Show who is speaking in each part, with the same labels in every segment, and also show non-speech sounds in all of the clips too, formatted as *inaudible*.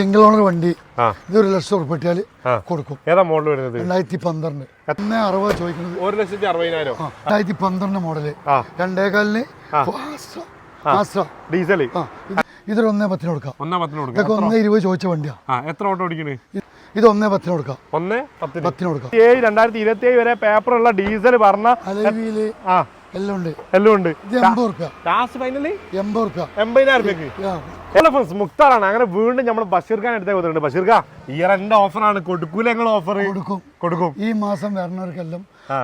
Speaker 1: Single owner വണ്ടി
Speaker 2: ആ.
Speaker 1: ഇത് ഒരു ലക്ഷം ഉറപ്പിട്ടാൽ. കൊടുക്കും.
Speaker 2: ഏതാ മോഡൽ വരുന്നത്?
Speaker 1: രണ്ടായിരത്തി പന്ത്രണ്ട്. ഒന്ന് അറുപത് ചോദിക്കുന്നത്
Speaker 2: ഒരു ലക്ഷത്തി അറുപതിനായിരം.
Speaker 1: രണ്ടായിരത്തി പന്ത്രണ്ട്
Speaker 2: മോഡൽ
Speaker 1: രണ്ടേകാലിന്
Speaker 2: ഡീസൽ
Speaker 1: ഇതൊരു ഒന്നേ പത്തിന് കൊടുക്കാം.
Speaker 2: ഒന്നേ പത്തിന് കൊടുക്കാം.
Speaker 1: ഇതൊക്കെ ഒന്നേ ഇരുപത് ചോദിച്ച വണ്ടിയാ.
Speaker 2: എത്ര ഓട്ടോ ഓടിക്കണേ?
Speaker 1: ഇത് ഒന്നേ പത്തിന് കൊടുക്കാം.
Speaker 2: ഒന്നേ പത്തിന്?
Speaker 1: കൊടുക്കാം.
Speaker 2: ഏഴ് രണ്ടായിരത്തി ഇരുപത്തി ഏഴ് വരെ പേപ്പറുള്ള ഡീസൽ പറഞ്ഞ
Speaker 1: അലവിയിൽ
Speaker 2: ആ.
Speaker 1: എല്ലാം ഉണ്ട്.
Speaker 2: എല്ലാം ഉണ്ട്.
Speaker 1: ഇത് എൺപത് റുപ്യ
Speaker 2: ലാസ്റ്റ് ഫൈനലി?
Speaker 1: എൺപത് റുപ്യ
Speaker 2: എൺപതിനായിരം രൂപയ്ക്ക് ഫ്രണ്ട്സ് മുക്താറാണ്. അങ്ങനെ വീണ്ടും നമ്മൾ ബഷീർ ഖാൻ എടുത്തേ വന്നിട്ടുണ്ട്. ബഷീർ ഖാൻ ഇയർ ഓഫർ ഓഫറാണ് കൊടുക്കൂല ഞങ്ങൾ ഓഫർ
Speaker 1: കൊടുക്കും.
Speaker 2: കൊടുക്കും.
Speaker 1: ഈ മാസം വരണവർക്കെല്ലാം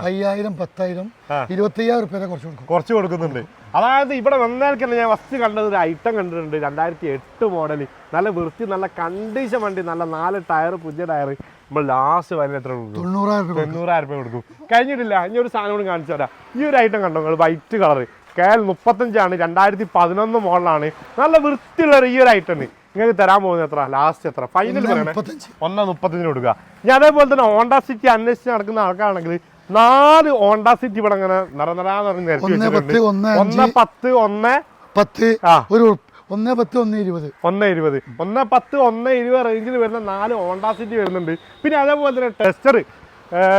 Speaker 1: അയ്യായിരം പത്തായിരം ഇരുപത്തി അയ്യായിരം റുപ്യ കുറച്ച് കൊടുക്കും.
Speaker 2: കുറച്ച് കൊടുക്കുന്നുണ്ട്. അതായത് ഇവിടെ വന്നേൽക്കന്നെ ഞാൻ ഫസ്റ്റ് കണ്ടത് ഒരു ഐറ്റം കണ്ടിട്ടുണ്ട്. രണ്ടായിരത്തി എട്ട് മോഡൽ നല്ല വൃത്തി നല്ല കണ്ടീഷൻ വണ്ടി നല്ല നാല് ടയർ പുതിയ ടയർ നമ്മൾ ലാസ്റ്റ് വരെ എത്ര കൊടുക്കും?
Speaker 1: തൊണ്ണൂറായിരം
Speaker 2: തൊണ്ണൂറായിരം രൂപ കൊടുക്കും. കഴിഞ്ഞിട്ടില്ല. ഇനി ഒരു സാധനം കൂടി കാണിച്ചു തരാം. ഈ ഒരു ഐറ്റം കണ്ടോ നിങ്ങൾ? വൈറ്റ് കളർ കെ എൽ മുപ്പത്തഞ്ചാണ് രണ്ടായിരത്തി പതിനൊന്ന് മോഡലാണ്. നല്ല വൃത്തിയുള്ള ഒരു ഐറ്റം നിങ്ങൾക്ക് തരാൻ പോകുന്നത് എത്ര? ലാസ്റ്റ് എത്ര? ഫൈനൽ
Speaker 1: ഒന്ന്
Speaker 2: പറയണേ.
Speaker 1: മുപ്പത്തഞ്ച്.
Speaker 2: ഒന്നാ മുപ്പത്തഞ്ചിന് കൊടുക്കുക. ഇനി അതേപോലെ തന്നെ ഓണ്ട സിറ്റി അന്വേഷിച്ച് നടക്കുന്ന ആൾക്കാണെങ്കിൽ നാല് ഓണ്ട സിറ്റി ഇവിടെ ഇങ്ങനെ നിറ നിറാന്ന് പറഞ്ഞ് നിരത്തി
Speaker 1: ഒന്ന് പത്ത് ഒന്ന്
Speaker 2: പത്ത് ആ.
Speaker 1: ഒരു. ഒന്ന് പത്ത് ഒന്ന് ഇരുപത്.
Speaker 2: ഒന്ന് ഇരുപത്. ഒന്ന് പത്ത് ഒന്ന് ഇരുപത് റേഞ്ചിൽ വരുന്ന നാല് ഹോണ്ട സിറ്റി വരുന്നുണ്ട്. പിന്നെ അതേപോലെ തന്നെ ടെസ്റ്റർ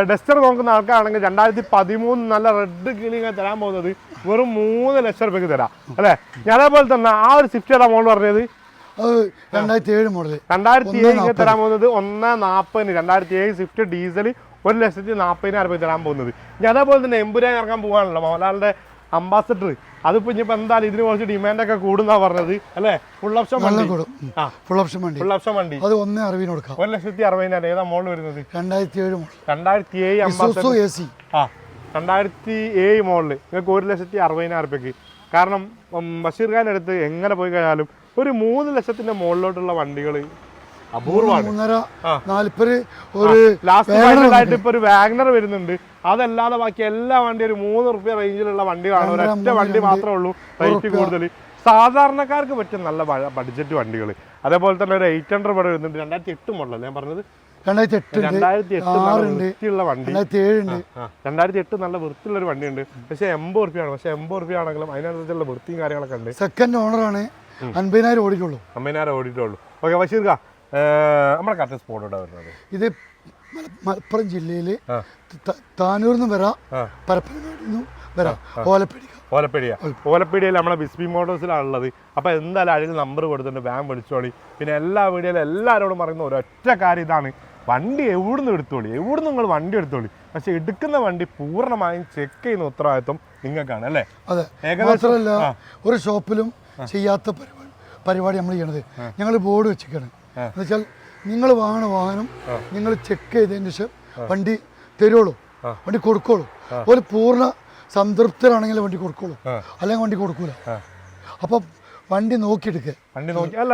Speaker 2: ഡസ്റ്റർ നോക്കുന്ന ആൾക്കാണെങ്കിൽ രണ്ടായിരത്തി പതിമൂന്ന് നല്ല റെഡ് കിളിങ്ങ തരാൻ പോകുന്നത് വെറും മൂന്ന് ലക്ഷം രൂപയ്ക്ക് തരാം. അല്ലേ? ഞാൻ അതേപോലെ തന്നെ ആ ഒരു സ്വിഫ്റ്റ് മോൾ പറഞ്ഞത്?
Speaker 1: രണ്ടായിരത്തി ഏഴ് മോഡൽ
Speaker 2: രണ്ടായിരത്തി ഏഴ് തരാൻ പോകുന്നത് ഒന്ന് നാൽപ്പതിന് രണ്ടായിരത്തി ഏഴ് സ്വിഫ്റ്റ് ഡീസൽ ഒരു ലക്ഷത്തി നാൽപ്പതിനായിരം രൂപ തരാൻ പോകുന്നത്. ഞാൻ അതേപോലെ തന്നെ എമ്പുരാൻ ഇറങ്ങാൻ പോകാണല്ലോ മോഹൻലാലിന്റെ അംബാസഡർ അതിപ്പോ ഇനിയിപ്പോ എന്തായാലും ഇതിന് കുറച്ച് ഡിമാൻഡ് ഒക്കെ കൂടുന്നാ പറഞ്ഞത് അല്ലേ? ഫുൾ ഓപ്ഷൻ വണ്ടി.
Speaker 1: ഫുൾ ഓപ്ഷൻ വണ്ടി.
Speaker 2: ഫുൾ ഓപ്ഷൻ വണ്ടി.
Speaker 1: അത് ഒന്നേ അറിവിന് കൊടുക്കാം.
Speaker 2: ഒരു ലക്ഷത്തി അറുപതിനായിരം. ഏതാ മോഡൽ വരുന്നത്?
Speaker 1: രണ്ടായിരത്തി ഏഴ്
Speaker 2: രണ്ടായിരത്തി ഏഴ്
Speaker 1: സി.
Speaker 2: ആ. രണ്ടായിരത്തി ഏഴ് മോഡൽ നിങ്ങൾക്ക് ഒരു ലക്ഷത്തി അറുപതിനായിരം റുപ്യക്ക് കാരണം ബഷീർ ഖാൻ അടുത്ത് എങ്ങനെ പോയി കഴിഞ്ഞാലും ഒരു മൂന്ന് ലക്ഷത്തിന്റെ മുകളിലോട്ടുള്ള വണ്ടികൾ
Speaker 1: മൂന്നര
Speaker 2: ആ.
Speaker 1: നാല്പത് ഒരു
Speaker 2: ലാസ്റ്റ്. ഇപ്പൊ ഒരു വാഗ്നർ വരുന്നുണ്ട്. അതല്ലാതെ ബാക്കി എല്ലാ വണ്ടി ഒരു മൂന്ന് റുപ്യ റേഞ്ചിലുള്ള വണ്ടി
Speaker 1: കാണും.
Speaker 2: ഒരൊറ്റ വണ്ടി മാത്രമേ ഉള്ളൂ റേറ്റ് കൂടുതൽ. സാധാരണക്കാർക്ക് പറ്റും നല്ല ബഡ്ജറ്റ് വണ്ടികൾ അതേപോലെ തന്നെ ഒരു എയ്റ്റ് ഹൺഡ്രഡ് ഇവിടെ വരുന്നുണ്ട്. രണ്ടായിരത്തി എട്ട് മോഡലല്ലേ ഞാൻ പറഞ്ഞത്?
Speaker 1: രണ്ടായിരത്തി എട്ട് ഉണ്ട്.
Speaker 2: രണ്ടായിരത്തി എട്ട് നല്ല വൃത്തിയുള്ള വണ്ടി.
Speaker 1: രണ്ടായിരത്തി
Speaker 2: എട്ട് നല്ല വൃത്തിയുള്ള ഒരു വണ്ടിയുണ്ട്. പക്ഷേ എൺപത് റുപ്യാണ്. പക്ഷേ എൺപത് റുപ്യ ആണെങ്കിലും അതിനനുസരിച്ചുള്ള വൃത്തിയും കാര്യങ്ങളൊക്കെ ഉണ്ട്.
Speaker 1: സെക്കൻഡ് ഓണറാണ് അൻപതിനായിരം ഓടിക്കുള്ളൂ.
Speaker 2: അമ്പതിനായിരം ഓടിയിട്ടുള്ളൂ. ഓക്കെ ബഷീർ ഖാ നമ്മുടെ കറക്റ്റ് സ്പോട്ട് ഇവിടെ വരുന്നത്?
Speaker 1: ഇത് മലപ്പുറം ജില്ലയിൽ. താനൂരിൽ നിന്ന് വരാം. പരപ്പനങ്ങാടിൽ നിന്നും വരാം ഓലപ്പടിക്ക
Speaker 2: ഓലപ്പേടിയ. ഓലപ്പേടിയിൽ നമ്മളെ ബിസ്ബി മോട്ടോഴ്സിലാണ് ഉള്ളത് അപ്പോൾ എന്തായാലും അതിൽ നമ്പർ കൊടുത്തിട്ടുണ്ട് വാൻ വിളിച്ചോളി. പിന്നെ എല്ലാ വീഡിയോയിലും എല്ലാവരോടും പറയുന്ന ഒരൊറ്റ കാര്യം ഇതാണ്. വണ്ടി എവിടുന്ന് എടുത്തോളി? എവിടുന്ന് നിങ്ങൾ വണ്ടി എടുത്തോളി? പക്ഷെ എടുക്കുന്ന വണ്ടി പൂർണമായും ചെക്ക് ചെയ്യുന്ന ഉത്തരവാദിത്വം നിങ്ങൾക്കാണ് അല്ലേ?
Speaker 1: അതെ.
Speaker 2: ഏകദേശം-
Speaker 1: മാത്രമല്ല ഒരു ഷോപ്പിലും ചെയ്യാത്ത പരിപാടി പരിപാടി നമ്മൾ ചെയ്യണത്. ഞങ്ങൾ ബോർഡ് വെച്ചിരിക്കുകയാണ് എന്ന് വെച്ചാൽ നിങ്ങൾ വാങ്ങണ വാഹനം നിങ്ങൾ ചെക്ക് ചെയ്തതിന് ശേഷം വണ്ടി തരുള്ളൂ വണ്ടി കൊടുക്കുള്ളൂ ഒരു പൂർണ സംതൃപ്തരാണെങ്കിൽ വണ്ടി കൊടുക്കുള്ളൂ അല്ലെങ്കിൽ വണ്ടി കൊടുക്കൂല. അപ്പം വണ്ടി നോക്കിയെടുക്കുക
Speaker 2: വണ്ടി നോക്കി അല്ല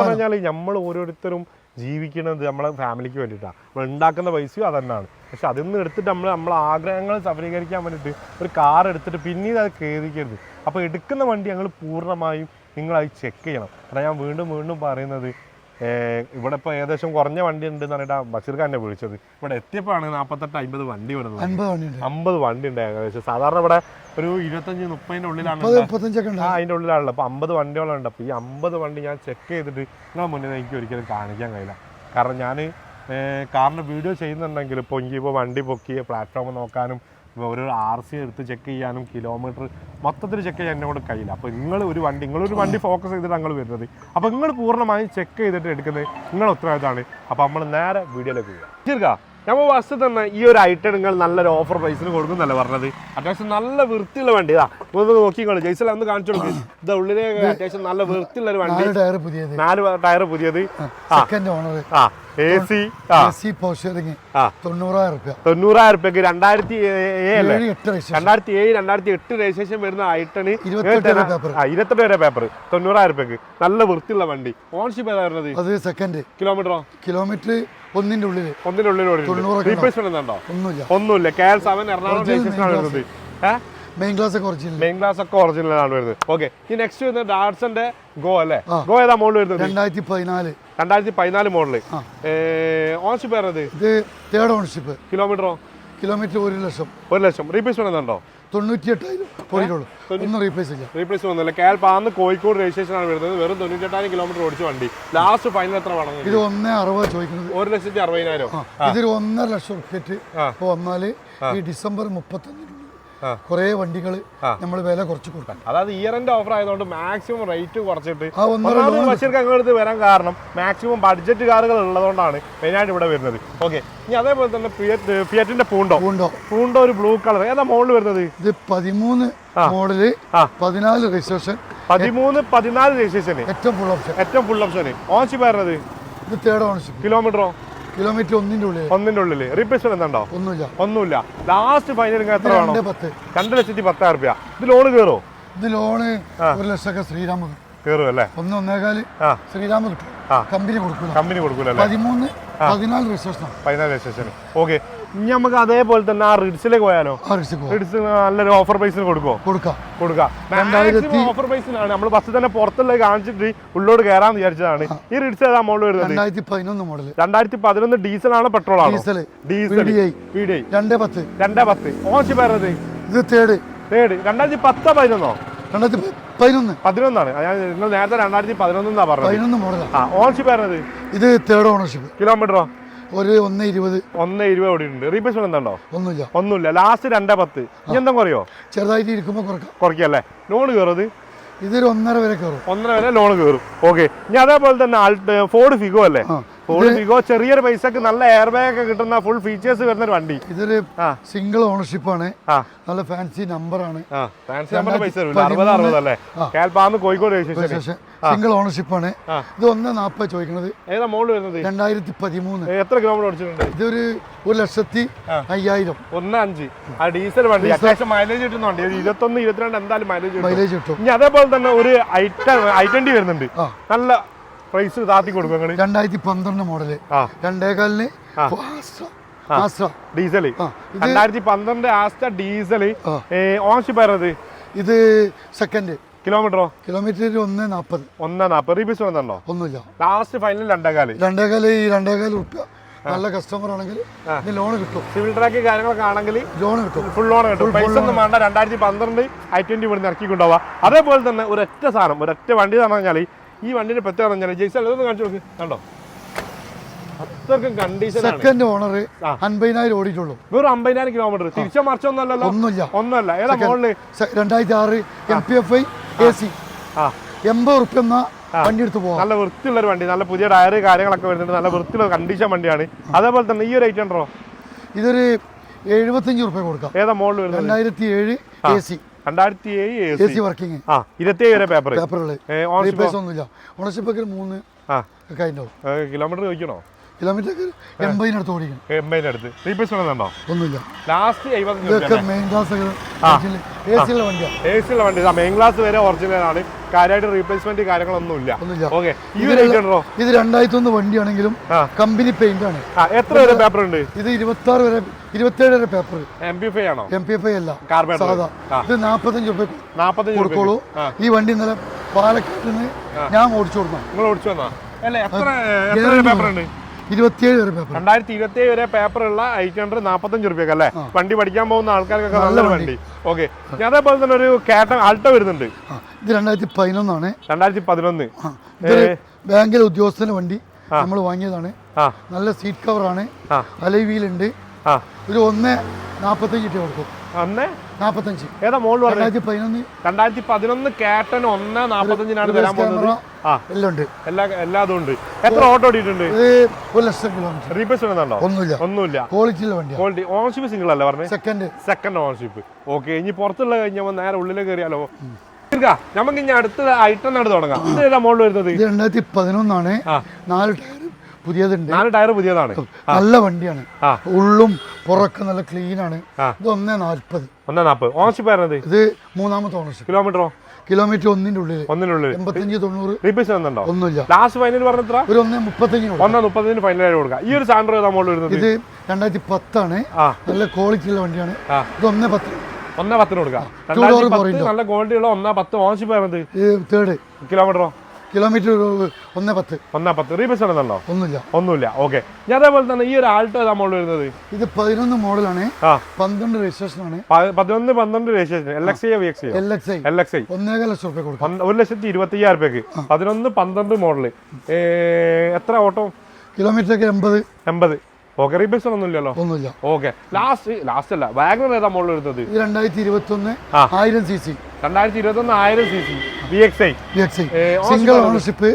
Speaker 2: പറഞ്ഞാൽ നമ്മൾ ഓരോരുത്തരും ജീവിക്കുന്നത് നമ്മളെ ഫാമിലിക്ക് വേണ്ടിയിട്ടാണ് നമ്മൾ ഉണ്ടാക്കുന്ന പൈസയും അതന്നെയാണ് പക്ഷെ അതിൽ നിന്ന് എടുത്തിട്ട് നമ്മൾ നമ്മളെ ആഗ്രഹങ്ങൾ സഫലീകരിക്കാൻ വേണ്ടിയിട്ട് ഒരു കാർ എടുത്തിട്ട് പിന്നീട് അത് കയറിക്കരുത് അപ്പോൾ എടുക്കുന്ന വണ്ടി ഞങ്ങൾ പൂർണമായും നിങ്ങൾ അത് ചെക്ക് ചെയ്യണം. കാരണം ഞാൻ വീണ്ടും വീണ്ടും പറയുന്നത് ഇവിടെ ഇപ്പോൾ ഏകദേശം കുറഞ്ഞ വണ്ടി ഉണ്ട് എന്ന് പറഞ്ഞിട്ട് ബഷീർ ഖാനെ വിളിച്ചത്. ഇവിടെ എത്തിയപ്പോഴാണ് നാൽപ്പത്തെട്ട് അമ്പത് വണ്ടി വരുന്നത് അമ്പത് വണ്ടി ഉണ്ട് ഏകദേശം. സാധാരണ ഇവിടെ ഒരു ഇരുപത്തഞ്ച് മുപ്പതിന്റെ ഉള്ളിലാണ്
Speaker 1: അതിന്റെ ഉണ്ട്.
Speaker 2: അതിന്റെ ഉള്ളിലാണല്ലോ അപ്പോൾ അമ്പത് വണ്ടികളുണ്ട് അപ്പോൾ ഈ അമ്പത് വണ്ടി ഞാൻ ചെക്ക് ചെയ്തിട്ട് നിങ്ങളെ മുന്നിൽ എനിക്ക് ഒരിക്കലും കാണിക്കാൻ കഴിയില്ല. കാരണം ഞാൻ കാറിന്റെ വീഡിയോ ചെയ്യുന്നുണ്ടെങ്കിൽ ഇപ്പോൾ എനിക്ക് ഇപ്പൊ വണ്ടി പൊക്കി പ്ലാറ്റ്ഫോം നോക്കാനും ഇപ്പൊ ഒരു ആർ സി എടുത്ത് ചെക്ക് ചെയ്യാനും കിലോമീറ്റർ മൊത്തത്തിൽ ചെക്ക് ചെയ്യാൻ എന്നെ കൂടെ കഴിയില്ല. അപ്പോൾ നിങ്ങൾ ഒരു വണ്ടി നിങ്ങളൊരു വണ്ടി ഫോക്കസ് ചെയ്തിട്ട് ഞങ്ങൾ വരുന്നത്. അപ്പോൾ നിങ്ങൾ പൂർണമായും ചെക്ക് ചെയ്തിട്ട് എടുക്കുന്നത് നിങ്ങളുടെ ഉത്തരവാദിത്തമാണ്. അപ്പോൾ നമ്മൾ നേരെ വീഡിയോയിലേക്ക് പോകാം ശരിക്കാ നമ്മൾ ബസ് തന്നെ ഈ ഒരു ഐറ്റം നിങ്ങൾ നല്ലൊരു ഓഫർ പ്രൈസിന് കൊടുക്കുന്നല്ലേ പറഞ്ഞത്? അത്യാവശ്യം നല്ല വൃത്തിയുള്ള വണ്ടി ഇതാ. ഒന്ന് നോക്കിക്കോളൂ. ജയ്സല ഒന്ന് കാണിച്ചു കൊടുക്കും. ഇത് ഉള്ളിലെ അത്യാവശ്യം നല്ല വൃത്തിയുള്ള ഒരു വണ്ടി.
Speaker 1: ടയർ പുതിയത്.
Speaker 2: നാല് ടയർ പുതിയത്. ആ. A C? ആ.
Speaker 1: A C power steering.
Speaker 2: ആ.
Speaker 1: തൊണ്ണൂറായിരം റുപ്യ.
Speaker 2: തൊണ്ണൂറായിരം റുപ്യക്ക് രണ്ടായിരത്തി ഏഴ് അല്ലേ?
Speaker 1: ഏഴ് എട്ട് രജിസ്ട്രേഷൻ.
Speaker 2: രണ്ടായിരത്തി ഏഴ് രണ്ടായിരത്തി എട്ട് രജിസ്ട്രേഷൻ വരുന്ന ഐട്ടണ്
Speaker 1: ഇരുപത്തെട്ട് വരെ paper.
Speaker 2: ആ ഇരുപത്തെട്ട് വരെ പേപ്പർ തൊണ്ണൂറായിരം റുപ്യക്ക്. നല്ല വൃത്തിയുള്ള വണ്ടി. ഓൺഷിപ്പ് ഏതാ വരുന്നത്?
Speaker 1: അത് സെക്കൻഡ്
Speaker 2: കിലോമീറ്ററോ?
Speaker 1: കിലോമീറ്റർ ഒന്നിന്റെ ഉള്ളിൽ
Speaker 2: ഒന്നിന്റെ
Speaker 1: ഉള്ളിൽ
Speaker 2: റീപ്ലേസ്മെന്റ് ഉണ്ടോ?
Speaker 1: ഒന്നുമില്ല.
Speaker 2: ഒന്നുമില്ല. K L seven Ernakulam
Speaker 1: Original
Speaker 2: registration ആണ്
Speaker 1: main
Speaker 2: വരുന്നത്. ഏഹ്
Speaker 1: മെയിൻ ക്ലാസ് ഒക്കെ ഒറിജിനൽ
Speaker 2: മെയിൻ ക്ലാസ് ഒക്കെ ഒറിജിനൽ ആണ് വരുന്നത്. ഓക്കെ ഈ നെക്സ്റ്റ് വരുന്നത് ഡാർസന്റെ ഗോ അല്ലേ. ഗോ ഏതാ മോഡൽ വരുന്നത്?
Speaker 1: രണ്ടായിരത്തി പതിനാല്.
Speaker 2: രണ്ടായിരത്തി പതിനാല്
Speaker 1: മോഡൽ
Speaker 2: ഓണർഷിപ്പ് ആയിരുന്നത്
Speaker 1: ഇത് തേർഡ് ഓണർഷിപ്പ്
Speaker 2: കിലോമീറ്ററോ?
Speaker 1: കിലോമീറ്റർ ഒരു ലക്ഷം.
Speaker 2: ഒരു ലക്ഷം. റീപ്ലേസ്മെന്റ് ഉണ്ടോ
Speaker 1: തൊണ്ണൂറ്റിയെട്ടായിരം. ഓടിയിട്ടുള്ളൂ ഒന്നും റീപ്ലേസ് ഇല്ല.
Speaker 2: റീപ്ലേസ് കോഴിക്കോട് രജിസ്ട്രേഷൻ ആണ് വരുന്നത്. വെറും തൊണ്ണൂറ്റെട്ടായിരം കിലോമീറ്റർ ഓടിച്ച വണ്ടി. ലാസ്റ്റ് ഫൈനൽ എത്ര വേണം
Speaker 1: ഇത് ഒന്നേ അറുപത് ചോദിക്കുന്നത്.
Speaker 2: ഒരു ലക്ഷത്തി അറുപതിനായിരം.
Speaker 1: ഇതൊരു ഒന്നര ലക്ഷം റുപ്യറ്റ് വന്നാൽ ഈ ഡിസംബർ മുപ്പത്തൊന്നിനുള്ളിൽ
Speaker 2: ആ.
Speaker 1: കുറേ വണ്ടികൾ നമ്മൾ വില കുറച്ച് കൊടുക്കാം.
Speaker 2: അതായത് ഇയർ എൻഡ് ഓഫർ ആയതുകൊണ്ട് മാക്സിമം റേറ്റ് കുറച്ചിട്ട് ബഷീർക്ക് അങ്ങോട്ട് വരാൻ കാരണം മാക്സിമം ബഡ്ജറ്റ് കാറുകൾ ഉള്ളതുകൊണ്ടാണ് മെയിനായിട്ട് ഇവിടെ വരുന്നത്. ഓക്കെ ഇനി അതേപോലെ തന്നെ ഫിയറ്റ് ഫിയറ്റിന്റെ പൂണ്ടോ
Speaker 1: പൂണ്ടോ
Speaker 2: പൂണ്ടോ ഒരു ബ്ലൂ കളർ ഏതാ മോളിൽ വരുന്നത്?
Speaker 1: ഇത് പതിമൂന്ന്
Speaker 2: മോഡൽ.
Speaker 1: പതിനാല് രജിസ്ട്രേഷൻ
Speaker 2: പതിമൂന്ന് പതിനാല് രജിസ്ട്രേഷൻ
Speaker 1: ഏറ്റവും ഫുൾ ഓപ്ഷൻ
Speaker 2: ഏറ്റവും ഫുൾ ഓപ്ഷൻ ഓൺഷിപ്പ് വരുന്നത്
Speaker 1: ഇത് തേർഡ് ഓൺഷിപ്പ്
Speaker 2: കിലോമീറ്ററോ
Speaker 1: കിലോമീറ്റർ ഒന്നിന്റെ ഉള്ളിൽ
Speaker 2: ഒന്നിന്റെ ഉള്ളിൽ റീപ്ലേസ്മെന്റ് എന്താണ്ടോ? ഒന്നുമില്ല.
Speaker 1: ഒന്നുമില്ല.
Speaker 2: ലാസ്റ്റ് ഫൈനൽ എത്ര വേണം?
Speaker 1: രണ്ട്
Speaker 2: ലക്ഷത്തി പത്തായിരം റുപ്യ. ഇത് ലോണ് കയറോ
Speaker 1: ഇത് ലോണ് ഒരു ലക്ഷമൊക്കെ ശ്രീരാമ
Speaker 2: കയറും അല്ലേ?
Speaker 1: ഒന്ന്
Speaker 2: ഒന്നേകാൽ
Speaker 1: ശ്രീരാമ കിട്ടും. കമ്പനി കൊടുക്കില്ല
Speaker 2: കമ്പനി കൊടുക്കൂലേ
Speaker 1: പതിമൂന്ന് പതിനാല് രജിസ്ട്രേഷൻ
Speaker 2: പതിനാല് രജിസ്ട്രേഷൻ ഓക്കെ ഇനി നമുക്ക് അതേപോലെ തന്നെ ആ റിഡ്സിലേക്ക് പോയാലോ? റിഡ്സ് നല്ലൊരു ഓഫർ പ്രൈസിന്
Speaker 1: കൊടുക്കോ?
Speaker 2: കൊടുക്കാം.
Speaker 1: കൊടുക്കാം.
Speaker 2: ഓഫർ പ്രൈസിനാണ് നമ്മൾ ബസ് തന്നെ പുറത്തുള്ള കാണിച്ചിട്ട് ഉള്ളോട് കയറാൻ വിചാരിച്ചതാണ്. ഈ റിഡ്സ് ഏതാ മോഡൽ വരുന്നത്?
Speaker 1: രണ്ടായിരത്തി പതിനൊന്ന് മോഡൽ
Speaker 2: രണ്ടായിരത്തി പതിനൊന്ന് ഡീസൽ ആണ്? പെട്രോൾ ആണ് ഡീസൽ ഡീസൽ
Speaker 1: രണ്ടേ പത്ത്.
Speaker 2: രണ്ടേ പത്ത്. ഓൺഷിപ്പ് വരുന്നത്
Speaker 1: ഇത് തേർഡ്
Speaker 2: തേർഡ് രണ്ടായിരത്തി പത്തോ പതിനൊന്നോ?
Speaker 1: രണ്ടായിരത്തി പതിനൊന്ന്
Speaker 2: പതിനൊന്നാണ്. നിങ്ങൾ നേരത്തെ രണ്ടായിരത്തി പതിനൊന്നാ പറഞ്ഞത്.
Speaker 1: പതിനൊന്ന്
Speaker 2: ആ. ഓൺഷിപ്പ് ആയിരുന്നത്
Speaker 1: ഇത് തേർഡ് ഓണർഷിപ്പ്
Speaker 2: കിലോമീറ്ററോ
Speaker 1: ഒരു ഒന്ന് ഇരുപത്.
Speaker 2: ഒന്ന് ഇരുപത് ഓടിയിട്ടുണ്ട് റീപ്ലേസ്മെന്റ് എന്താണോ?
Speaker 1: ഒന്നുമില്ല.
Speaker 2: ഒന്നുമില്ല. ലാസ്റ്റ് രണ്ടേ പത്ത്. ഇനി എന്താ കുറയോ
Speaker 1: ചെറുതായിട്ട് ഇരിക്കുമ്പോൾ കുറക്കാം.
Speaker 2: കുറയ്ക്കല്ലേ ലോൺ കയറത്
Speaker 1: ഇതൊരു ഒന്നര വരെ കയറും.
Speaker 2: ഒന്നര വരെ ലോൺ കയറും. ഓക്കെ ഇനി അതേപോലെ തന്നെ ഫോർഡ് ഫിഗോ അല്ലേ? ഫോർഡ് ചെറിയൊരു പൈസക്ക് നല്ല എയർ ബാഗ് ഒക്കെ കിട്ടുന്ന ഫുൾ ഫീച്ചേഴ്സ് വരുന്ന ഒരു വണ്ടി.
Speaker 1: ഇതൊരു സിംഗിൾ ഓണർഷിപ്പ്
Speaker 2: ആണ്.
Speaker 1: നല്ല ഫാൻസി നമ്പറാണ്
Speaker 2: ഫാൻസി നമ്പർ പൈസ വരില്ല അറുപത് അറുപത് അല്ലേ
Speaker 1: ആ.
Speaker 2: കേൾപ്പാന്ന് കോഴിക്കോട്
Speaker 1: സിംഗിൾ ഓണർഷിപ്പ്
Speaker 2: ആണ്.
Speaker 1: ഇത് ഒന്ന് നാപ്പത് ചോദിക്കുന്നത്
Speaker 2: ഏതാ മോൾ വരുന്നത്?
Speaker 1: രണ്ടായിരത്തി പതിമൂന്ന്.
Speaker 2: എത്ര കിലോമീറ്റർ ഓടിച്ചിട്ടുണ്ട്?
Speaker 1: ഇതൊരു ഒരു ലക്ഷത്തി അയ്യായിരം.
Speaker 2: ഒന്ന് അഞ്ച്. ആ ഡീസൽ വണ്ടി. അത്യാവശ്യം മൈലേജ് കിട്ടുന്നുണ്ട് ഒരു ഇരുപത്തൊന്ന് ഇരുപത്തിരണ്ട് എന്തായാലും മൈലേജ്
Speaker 1: മൈലേജ് കിട്ടും.
Speaker 2: ഇനി അതേപോലെ തന്നെ ഒരു ഐറ്റം ട്വന്റി വരുന്നുണ്ട്. നല്ല പ്രൈസ് താത്തി കൊടുക്കും
Speaker 1: രണ്ടായിരത്തി പന്ത്രണ്ട്
Speaker 2: മോഡൽ
Speaker 1: രണ്ടേകാലിന്
Speaker 2: ഡീസൽ രണ്ടായിരത്തി പന്ത്രണ്ട് ആസ്റ്റ ഡീസൽ
Speaker 1: ഓണർഷിപ്പ്
Speaker 2: ഓൺഷിപ്പ് വരുന്നത്
Speaker 1: ഇത് സെക്കൻഡ്
Speaker 2: കിലോമീറ്ററോ?
Speaker 1: കിലോമീറ്റർ ഒന്ന് നാപ്പത്.
Speaker 2: ഒന്ന് നാപ്പത്. റീപീസ് വന്നുണ്ടോ
Speaker 1: ഒന്നുമില്ല.
Speaker 2: ലാസ്റ്റ് ഫൈനൽ രണ്ടേകാൽ.
Speaker 1: രണ്ടേകാൽ ഈ രണ്ടേകാൽ റുപ്യ നല്ല കസ്റ്റമർ ആണെങ്കിൽ ലോൺ കിട്ടും.
Speaker 2: സിവിൽ ട്രാക്ക് കാര്യങ്ങളൊക്കെ ആണെങ്കിൽ
Speaker 1: ലോൺ കിട്ടും.
Speaker 2: ഫുൾ ലോൺ കിട്ടും. പൈസ ഒന്നും വേണ്ട. രണ്ടായിരത്തി പന്ത്രണ്ട് ഐ ട്വന്റി ഇവിടുന്ന് ഇറക്കി കൊണ്ടുപോവാ അതേപോലെ തന്നെ ഒരൊറ്റ സാധനം ഒരൊറ്റ വണ്ടി എന്ന് പറഞ്ഞാൽ ഈ വണ്ടിന്റെ പ്രത്യേകത ഞാൻ പറഞ്ഞാൽ ജയ്സൽ ഇതൊന്ന് കാണിച്ചു നോക്ക്. കണ്ടോ? അത്രക്കും കണ്ടീഷൻ
Speaker 1: സെക്കൻഡ് ഓണർ. അൻപതിനായിരം ഓടിയിട്ടുള്ളൂ.
Speaker 2: വെറും അമ്പതിനായിരം കിലോമീറ്റർ തിരിച്ച മറിച്ചൊന്നുമല്ലല്ലോ
Speaker 1: ഒന്നുമില്ല.
Speaker 2: ഒന്നല്ല ഏതാ
Speaker 1: മോളിൽ? രണ്ടായിരത്തി ആറ് M P F I A C എൺപത് റുപ്യ എന്നാ വണ്ടി എടുത്ത് പോവാം.
Speaker 2: നല്ല വൃത്തിയുള്ള ഒരു വണ്ടി. നല്ല പുതിയ ടയർ കാര്യങ്ങളൊക്കെ വരുന്നുണ്ട്. നല്ല വൃത്തിയുള്ള കണ്ടീഷൻ വണ്ടിയാണ്. അതേപോലെ തന്നെ ഈ ഒരു ഐറ്റം ഉണ്ടോ?
Speaker 1: ഇതൊരു എഴുപത്തഞ്ച് റുപ്യ കൊടുക്കാം.
Speaker 2: ഏതാ മോളിൽ വരുന്നത്?
Speaker 1: രണ്ടായിരത്തി ഏഴ് എ സി
Speaker 2: രണ്ടായിരത്തി ഏഴ്
Speaker 1: വർക്കിംഗ്
Speaker 2: ആ ഇരുപത്തിയേഴ് വരെ പേപ്പർ
Speaker 1: ഒന്നുമില്ല. ഓണർഷിപ്പ് മൂന്ന്
Speaker 2: കിലോമീറ്റർ ചോദിക്കണോ?
Speaker 1: കിലോമീറ്റർ എൺപതിനടുത്ത് ഓടിക്കണം
Speaker 2: എൺപതിനടുത്ത് റീപ്ലേസ് ഉണ്ടോ?
Speaker 1: ഒന്നുമില്ല.
Speaker 2: ലാസ്റ്റ് എഴുപത്തഞ്ച്
Speaker 1: മെയിൻ ക്ലാസ് എ സി ഉള്ള വണ്ടിയാണ്
Speaker 2: എ സി വണ്ടി. മെയിൻ ക്ലാസ് വരെ ഒറിജിനൽ ആണ്. കാര്യമായിട്ട് റീപ്ലേസ്മെന്റ്
Speaker 1: കാര്യങ്ങളൊന്നുമില്ല.
Speaker 2: ഓക്കെ
Speaker 1: ഇത് രണ്ടായിരത്തി ഒന്ന് വണ്ടിയാണെങ്കിലും കമ്പനി പെയിന്റ് ആണ്.
Speaker 2: എത്ര വരെ പേപ്പർ ഉണ്ട്?
Speaker 1: ഇത് ഇരുപത്തി ആറ് വരെ ഇരുപത്തേഴ് വരെ പേപ്പർ
Speaker 2: എം പി ഫൈ ആണോ?
Speaker 1: എം പി ഐ അല്ല. സാധാ. ഇത്
Speaker 2: നാപ്പത്തഞ്ച്
Speaker 1: രൂപ
Speaker 2: നാപ്പത്തഞ്ച്.
Speaker 1: ഈ വണ്ടി ഇന്നലെ പാലക്കാട്ടിൽ നിന്ന് ഞാൻ ഓടിച്ചു കൊടുക്കണം
Speaker 2: നിങ്ങൾ ഓടിച്ചു വന്നാ അല്ല എത്ര എത്ര പേപ്പർ ഉണ്ട്?
Speaker 1: ഇരുപത്തിയേഴ് പേപ്പർ
Speaker 2: രണ്ടായിരത്തി ഇരുപത്തി ഏഴ് വരെ പേപ്പർ ഉള്ള എയ്റ്റ് ഹൺഡ്രഡ് നാപ്പത്തഞ്ച് റുപ്യക്ക് അല്ലേ? വണ്ടി പഠിക്കാൻ പോകുന്ന ആൾക്കാർക്കൊക്കെ നല്ല വണ്ടി. ഓക്കെ അതേപോലെ തന്നെ ഒരു കാറ്റ ആൾട്ടോ വരുന്നുണ്ട്.
Speaker 1: ഇത് രണ്ടായിരത്തി പതിനൊന്നാണ്
Speaker 2: രണ്ടായിരത്തി പതിനൊന്ന്
Speaker 1: ബാങ്കിലെ ഉദ്യോഗസ്ഥന്റെ വണ്ടി. നമ്മൾ വാങ്ങിയതാണ്. നല്ല സീറ്റ് കവറാണ്
Speaker 2: ആണ്.
Speaker 1: അലൈവീലുണ്ട്
Speaker 2: ആ.
Speaker 1: ഒരു ഒന്ന് നാൽപ്പത്തഞ്ച് കൊടുക്കും.
Speaker 2: അന്നേ?
Speaker 1: നാൽപ്പത്തഞ്ച്
Speaker 2: ഏതാ മോൾ
Speaker 1: രണ്ടായിരത്തി പതിനൊന്ന്
Speaker 2: രണ്ടായിരത്തി പതിനൊന്ന് കാറ്റൻ ഒന്ന് നാപ്പത്തഞ്ചിനാണ് തരാൻ പോകുന്നത്. ആ.
Speaker 1: എല്ലാം ഉണ്ട്.
Speaker 2: എല്ലാ ഉണ്ട്. എത്ര ഓട്ടോ ഓടിയിട്ടുണ്ട്?
Speaker 1: ഇത് ഒരു ലക്ഷം കിലോമീറ്റർ
Speaker 2: റീപേസ് വരുന്നുണ്ടോ
Speaker 1: ഒന്നുമില്ല.
Speaker 2: ഒന്നുമില്ല.
Speaker 1: ക്വാളിറ്റിയുള്ള വണ്ടി
Speaker 2: ക്വാളിറ്റി ഓണർഷിപ്പ് സിംഗിൾ അല്ലേ പറഞ്ഞത്
Speaker 1: സെക്കൻഡ്
Speaker 2: സെക്കൻഡ് ഓണർഷിപ്പ് ഓക്കെ ഇനി പുറത്തുള്ള കഴിഞ്ഞപ്പോൾ നേരെ ഉള്ളിലേക്ക് കയറിയാലോ? നമുക്ക് ഇനി അടുത്ത ഐറ്റം നട തുടങ്ങാം. ഇത് ഏതാ മോളിൽ വരുന്നത്?
Speaker 1: രണ്ടായിരത്തി പതിനൊന്നാണ് നാല് ടയർ പുതിയതുണ്ട്.
Speaker 2: നാല് ടയർ പുതിയതാണ്.
Speaker 1: നല്ല വണ്ടിയാണ്. ഉള്ളും പുറക്കും നല്ല ക്ലീൻ ആണ്. ഇത് ഒന്നേ നാൽപ്പത്
Speaker 2: ഒന്നേ നാൽപ്പത് ഓണർഷിപ്പ് ആയിരുന്നത്
Speaker 1: ഇത് മൂന്നാമത്തെ ഓണർഷിപ്പ്
Speaker 2: കിലോമീറ്ററോ?
Speaker 1: കിലോമീറ്റർ ഒന്നിന്റെ ഉള്ളിൽ
Speaker 2: ഒന്നിനുള്ളിൽ
Speaker 1: എൺപത്തഞ്ച് തൊണ്ണൂറ്.
Speaker 2: റീപേസ് വരുന്നുണ്ടോ
Speaker 1: ഒന്നുമില്ല.
Speaker 2: ലാസ്റ്റ് ഫൈനൽ പറഞ്ഞത്ര
Speaker 1: ഒരു ഒന്നേ മുപ്പത്തഞ്ച്
Speaker 2: ഒന്നേ മുപ്പത്തഞ്ച് മുപ്പതിന് ഫൈനൽ ആയിട്ട് കൊടുക്കാം. ഈ ഒരു സാൻഡ്രോ ഏതാ മോളിൽ വരുന്നത്?
Speaker 1: ഇത് രണ്ടായിരത്തി പത്താണ് നല്ല ക്വാളിറ്റി ഉള്ള വണ്ടിയാണ്. ഇത് ഒന്നേ പത്ത്.
Speaker 2: ഒന്നേ പത്തിന് കൊടുക്കാം. നല്ല ക്വാളിറ്റി ഉള്ള ഒന്നാ പത്ത് ഓണർഷിപ്പ്
Speaker 1: ആയിരുന്നത് തേർഡ്
Speaker 2: കിലോമീറ്ററോ?
Speaker 1: കിലോമീറ്റർ ഒന്ന് പത്ത്.
Speaker 2: ഒന്നാ പത്ത്. റീബസ് ഉണ്ടെന്നുണ്ടോ
Speaker 1: ഒന്നുമില്ല.
Speaker 2: ഒന്നുമില്ല. ഓക്കെ ഞാൻ അതേപോലെ തന്നെ ഈ ഒരു ആൾട്ടോ ഏതാ മോഡൽ വരുന്നത്?
Speaker 1: ഇത് പതിനൊന്ന് മോഡലാണ്. പന്ത്രണ്ട് രജിസ്ട്രേഷൻ ആണ്.
Speaker 2: പതിനൊന്ന് പന്ത്രണ്ട് registration L X I V X I
Speaker 1: L X I
Speaker 2: L X I
Speaker 1: ഒന്നേകാൽ ലക്ഷം റുപ്യ കൊടുക്കും.
Speaker 2: ഒരു ലക്ഷത്തി ഇരുപത്തി അയ്യായിരം രൂപയ്ക്ക് പതിനൊന്ന് പന്ത്രണ്ട് മോഡൽ എത്ര ഓട്ടോ?
Speaker 1: കിലോമീറ്റർ ഒക്കെ എൺപത്.
Speaker 2: എൺപത്. ഓക്കെ റീബസ് ഒന്നുമില്ലല്ലോ?
Speaker 1: ഒന്നുമില്ല.
Speaker 2: ഓക്കെ ലാസ്റ്റ് ലാസ്റ്റ് അല്ല. വാഗണർ ഏതാ മോഡൽ വരുന്നത്?
Speaker 1: രണ്ടായിരത്തി ഇരുപത്തി ഒന്ന് ആയിരം സി സി
Speaker 2: രണ്ടായിരത്തി ഇരുപത്തൊന്ന് ആയിരം C C B X I
Speaker 1: B X I single
Speaker 2: ownership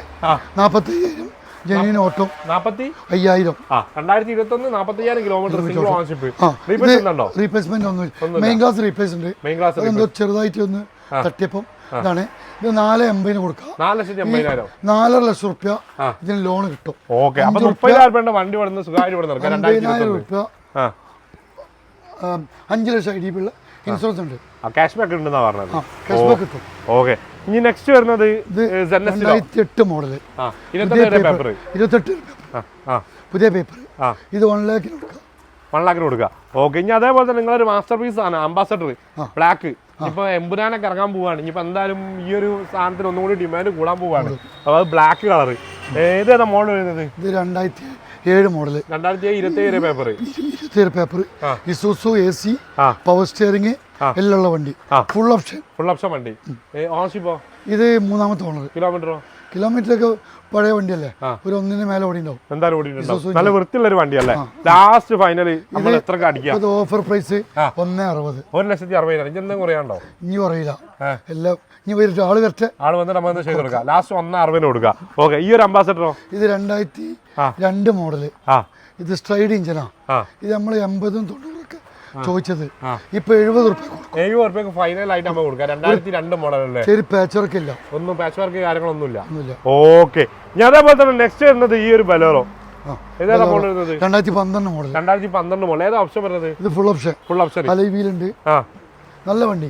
Speaker 1: നാൽപ്പത്തി അയ്യായിരം ജെന്യൂൻ ഓട്ടോ
Speaker 2: നാൽപ്പത്തി
Speaker 1: അയ്യായിരം.
Speaker 2: ആ രണ്ടായിരത്തി ഇരുപത്തൊന്ന് നാൽപ്പത്തി അയ്യായിരം kilometre single ownership replacement
Speaker 1: replacement ഒന്നും മെയിൻ ക്ലാസ് റീപ്ലേസ് ഉണ്ട്.
Speaker 2: മെയിൻ ക്ലാസ്
Speaker 1: എന്തോ ചെറുതായിട്ട് ഒന്ന് തട്ടിയപ്പം ഇതാണ്. ഇത് നാല് എൺപതിന് കൊടുക്കാം.
Speaker 2: നാല് ലക്ഷത്തി എൺപതിനായിരം.
Speaker 1: നാലര ലക്ഷം റുപ്യ ഇതിന് ലോൺ കിട്ടും.
Speaker 2: ഓക്കെ വണ്ടി ഇവിടുന്ന് സുഖമായിട്ട്
Speaker 1: അമ്പതിനായിരം റുപ്യ അഞ്ച് ലക്ഷം ഐ ഡി ബി ഉള്ള ഇൻഷുറൻസ് ഉണ്ട്.
Speaker 2: ക്യാഷ് ബാക്ക് ഉണ്ടെന്നാ പറഞ്ഞത്.
Speaker 1: ക്യാഷ് ബാക്ക് കിട്ടും.
Speaker 2: ഓക്കെ. ഇനി നെക്സ്റ്റ് വരുന്നത്
Speaker 1: രണ്ടായിരത്തി എട്ട്
Speaker 2: മോഡൽ പേപ്പർ
Speaker 1: ഇരുപത്തെട്ട് പുതിയ പേപ്പർ ഇത് വൺ ലാഖിന് കൊടുക്കാം.
Speaker 2: വൺ ലാഖിന് കൊടുക്കുക ഓക്കെ ഇനി അതേപോലെ തന്നെ നിങ്ങളൊരു മാസ്റ്റർ പീസ് ആണ് അംബാസഡർ ബ്ലാക്ക് ഇപ്പൊ എമ്പുരാനൊക്കെ ഇറങ്ങാൻ പോവാണ്. ഇനിയിപ്പോ എന്തായാലും ഈ ഒരു സാധനത്തിന് ഒന്നും കൂടി ഡിമാൻഡ് കൂടാൻ പോവാണ്. അപ്പൊ അത് ബ്ലാക്ക് കളർ ഏതേതാ മോഡൽ വരുന്നത്?
Speaker 1: ഇത് രണ്ടായിരത്തി ഏഴ് മോഡൽ
Speaker 2: രണ്ടായിരത്തി ഇരുപത്തി പേപ്പർ
Speaker 1: ഇരുപത്തിയേഴ് paper. Isuzu A C power steering എല്ലാം ഉള്ള വണ്ടി. ഫുൾ ഓപ്ഷൻ
Speaker 2: ഫുൾ ഓപ്ഷൻ വണ്ടി. ഓൺഷിപ്പോ
Speaker 1: ഇത് മൂന്നാമത്തെ ഓണർ
Speaker 2: കിലോമീറ്ററോ?
Speaker 1: കിലോമീറ്റർ ഒക്കെ പഴയ വണ്ടിയല്ലേ. ഒരു ഒന്നിന് മേലെ ഓടി ഉണ്ടാവും
Speaker 2: എന്തായാലും നല്ല വൃത്തിയുള്ള ഒരു വണ്ടിയല്ലേ ലാസ്റ്റ് ഫൈനലി നമ്മൾ എത്ര അടിക്കുക?
Speaker 1: Offer price. ഒന്നേ അറുപത്.
Speaker 2: ഒരു ലക്ഷത്തി അറുപതിനായിരം. ഇനി കുറയാണ്ടോ
Speaker 1: ഇനി പറയില്ല എല്ലാം ഇനി വരും ആൾ വരട്ടെ.
Speaker 2: ആൾ വന്നിട്ട് നമ്മൾ ചെയ്ത് കൊടുക്കാം? ലാസ്റ്റ് ഒന്ന് അറുപതിന് കൊടുക്കുക ഓക്കെ ഈ ഒരു അംബാസഡറോ
Speaker 1: ഇത് രണ്ടായിരത്തി. രണ്ട്
Speaker 2: മോഡൽ.
Speaker 1: ഇത് സ്ട്രൈഡ് ഇഞ്ചനാ ഇത് നമ്മൾ എൺപതും തൊണ്ണൂറൊക്കെ ചോദിച്ചത്. ഇപ്പൊ എഴുപത് റുപ്യ കൊടുക്കും.
Speaker 2: ഏഴ് ഫൈനൽ ആയിട്ട് നമ്മൾ കൊടുക്കാം. രണ്ടായിരത്തി രണ്ട് മോഡൽ അല്ലേ?
Speaker 1: പാച്ച് വർക്ക് ഇല്ല.
Speaker 2: ഒന്നും പാച്ച് വർക്ക് കാര്യങ്ങളൊന്നുമില്ല. ഓക്കെ ഞാൻ അതേപോലെ തന്നെ നെക്സ്റ്റ് വരുന്നത് ഈ ഒരു ബലോറോ
Speaker 1: രണ്ടായിരത്തി പന്ത്രണ്ട് മോഡൽ
Speaker 2: രണ്ടായിരത്തി പന്ത്രണ്ട് മോഡൽ ഏതാ ഓപ്ഷൻ വരുന്നത്?
Speaker 1: ഇത് ഫുൾ ഓപ്ഷൻ
Speaker 2: ഫുൾ ഓപ്ഷൻ
Speaker 1: അലൈ വീലുണ്ട്.
Speaker 2: ആ.
Speaker 1: നല്ല വണ്ടി.